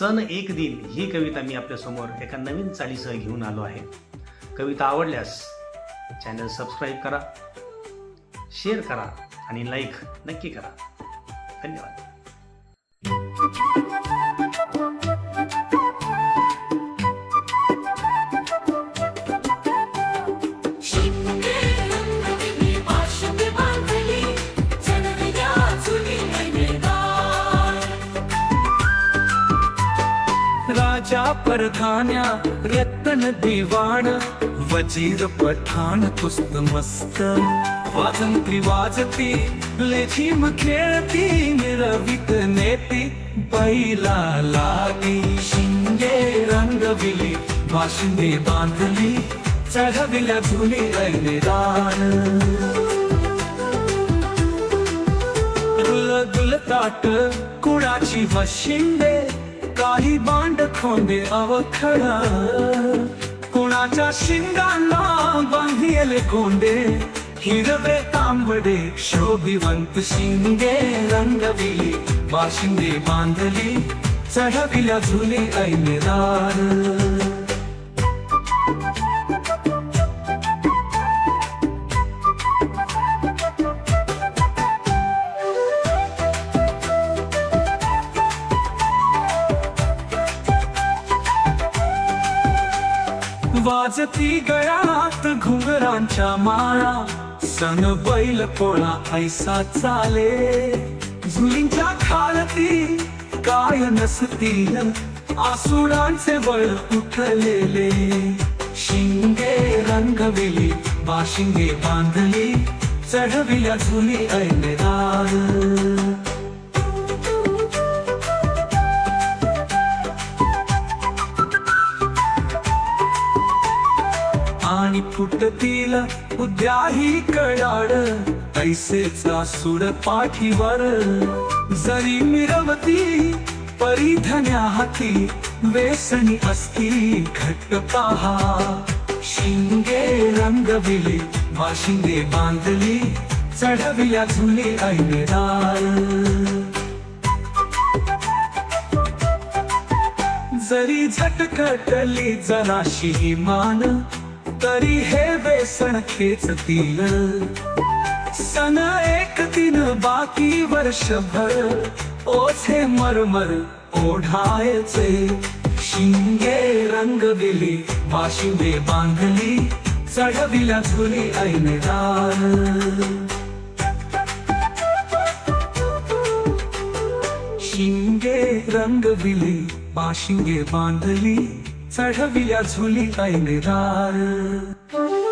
सन एक दिन ही कविता मी आपल्यासमोर एका नवीन चालीसह घेऊन आलो आहे. कविता आवडल्यास चॅनल सबस्क्राईब करा शेअर करा आणि लाईक नक्की करा. धन्यवाद. राजा परधान्या रत्न दिवाण वजीर पठाण कुस्त मस्त. वाजंती वाजती लेझीम खेळती निरवित नेती बैला लागी शिंगे रंगविली वाशिंदे बांधली चढविल्या झुली ऐनेदान दुल ताट कुणाची वशिंदे काही बांड खोंडे. अवखडा कुणाच्या शिंगांना बांधिले कोंडे. हिरवे तांबडे शोभिवंत शिंगे रंगविली बाशिंदे बांधली चढविल्या झुली ऐनेदार. वाजती गळ्यात घुंगरांच्या माळा संग बैल पोळा ऐसा चाले. झुलींच्या खालती काय नसतील आसुडांचे बळ उठलेले. शिंगे रंगविली बाशिंगे बांधली चढविल्या झुली ऐनेदार. आणि फुटतील उद्याही कडाड ऐसेचा सुड पाठीवर जरी मिरवती परिधन्या हाती वेसणी असती घट्ट पहा. शिंगे रंगविली वाशिंगे बांधली चढविल्या झुले ऐनेदार. जरी झटकटली जराशी मान तरी हे व्यसन खेचतील सन एक दिन बाकी वर्षभर ओझे मरमर ओढायचे. शिंगे रंग दिली वाशिंगे बांधली चढविला झुली ऐनदार. शिंगे रंगविली बाशिंगे बांधली सूली तानि निधान